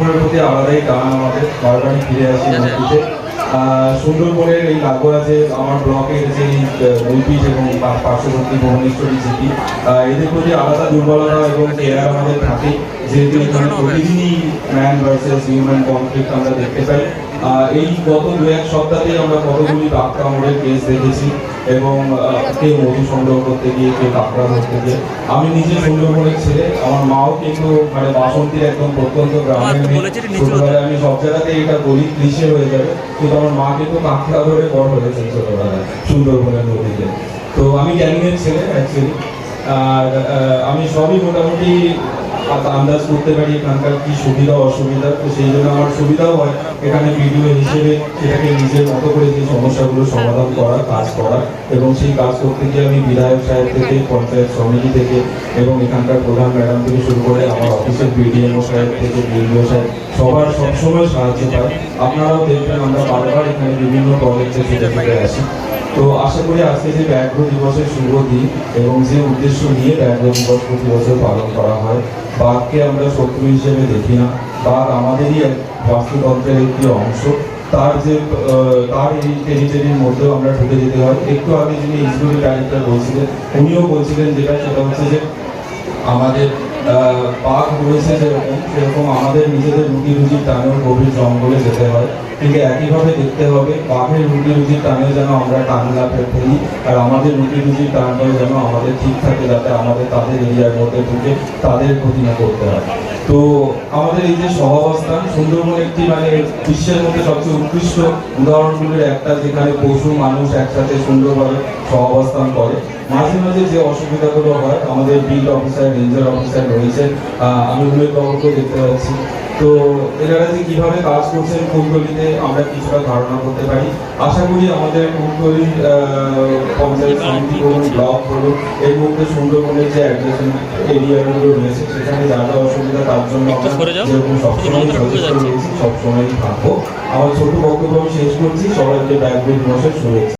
প্রতি আলাদাই টান আমাদের বারবারই ফিরে আসি নদীতে আহ, সুন্দরবনের এই লাগোয়া যে আমার ব্লকের যে দুইপিঠ এবং পার্শ্ববর্তী ভুবনেশ্বরী জিপি এদের প্রতি আলাদা দুর্বলতা এবং কেয়ার আমাদের থাকে। যেহেতু এখানে প্রতিদিনই ম্যান ভার্সেস হিউম্যান কনফ্লিক্ট আমরা দেখতে পাই। এই গত দু এক সপ্তাহেই আমরা কতগুলি কেস দেখেছি এবং কেউ মধু সংগ্রহ করতে গিয়ে কেউ কাঁকড়া ধরতে গিয়ে। আমি নিজে সুন্দরবনের ছেলে আমার মাও কিন্তু মানে বাসন্তীর একদম প্রত্যন্ত গ্রামের হতে। ছোটবেলায় আমি সব জায়গাতে এটা বলি ক্লিশে হয়ে যাবে কিন্তু আমার মা কিন্তু কাঁকড়া ধরে বড় হয়েছে ছোটবেলায় সুন্দরবনের নদীতে। তো আমি ক্যানিংয়ের ছেলে অ্যাকচুয়ালি আর আমি সবই মোটামুটি আন্দাজ করতে পারি এখানকার কি সুবিধা, অসুবিধা, তো সেই জন্য আমার সুবিধাও হয়। এখানে ভিডিও হিসেবে এটাকে নিজের মতো করে যে সমস্যাগুলো সমাধান করা, কাজ করা এবং সেই কাজ করতে গিয়ে আমি বিধায়ক সাহেব থেকে, পঞ্চায়েত সমিতি থেকে এবং এখানকার প্রধান ম্যাডাম থেকে শুরু করে আমার অফিসের বিডিএমও সাহেব থেকে বিডিও সাহেব সবার সবসময় সাহায্য পাই। আপনারাও দেখবেন আমরা বারবার এখানে বিভিন্ন প্রজেক্টে ছুটে আসি। তো আশা করি আজকে যে ব্যাঘ্র দিবসের শুভ দিন এবং যে উদ্দেশ্য নিয়ে ব্যাঘ্র দিবস প্রতি বছর পালন করা হয়, বাঘকে আমরা শত্রু হিসেবে দেখি না। বাঘ আমাদেরই এক বাস্তুতন্ত্রের একটি অংশ। তার যে তার এই টেরিটরির মধ্যেও আমরা ঢুকে যেতে হয়। একটু আগে যিনি ইসরোর ডাইরেক্টর বলছিলেন, উনিও বলছিলেন যেটা, সেটা হচ্ছে যে আমাদের বাঘ রয়েছে যেরকম, সেরকম আমাদের নিজেদের রুটি রুজির টানেও গভীর জঙ্গলে যেতে হয়। ঠিক একইভাবে দেখতে হবে বাঘের রুটি রুজির টানে যেন আমরা টান ফেলি আর আমাদের রুটি রুজির টানটাও যেন আমাদের ঠিক থাকে যাতে আমাদের তাদের এরিয়ার মধ্যে ঢুকে তাদের ক্ষতি না করতে হয়। তো আমাদের এই যে সহাবস্থান, সুন্দরবন একটি মানে বিশ্বের মধ্যে সবচেয়ে উৎকৃষ্ট উদাহরণগুলির একটা যেখানে পশু, মানুষ একসাথে সুন্দরভাবে সহাবস্থান করে। মাঝে মাঝে যে অসুবিধাগুলো হয় আমাদের বিল অফিসার রেঞ্জার অফিসার রয়েছে আমি বাবুকেও দেখতে পাচ্ছি। তো এনারা যে কীভাবে কাজ করছেন ফুলকলিতে আমরা কিছুটা ধারণা করতে পারি। আশা করি আমাদের ফুলকলি পঞ্চায়েত সমিতি বলুন ব্লক বলুন এর মধ্যে সুন্দরবনের যে অ্যাডজাসেন্ট এরিয়াগুলো রয়েছে সেখানে যা যা অসুবিধা তার জন্য। যেরকম সবসময় সচেতন রয়েছি সবসময়ই থাকব। আমার ছোট বক্তব্য আমি শেষ করছি সবাইকে ব্যাগ দিবসের শুভেচ্ছা।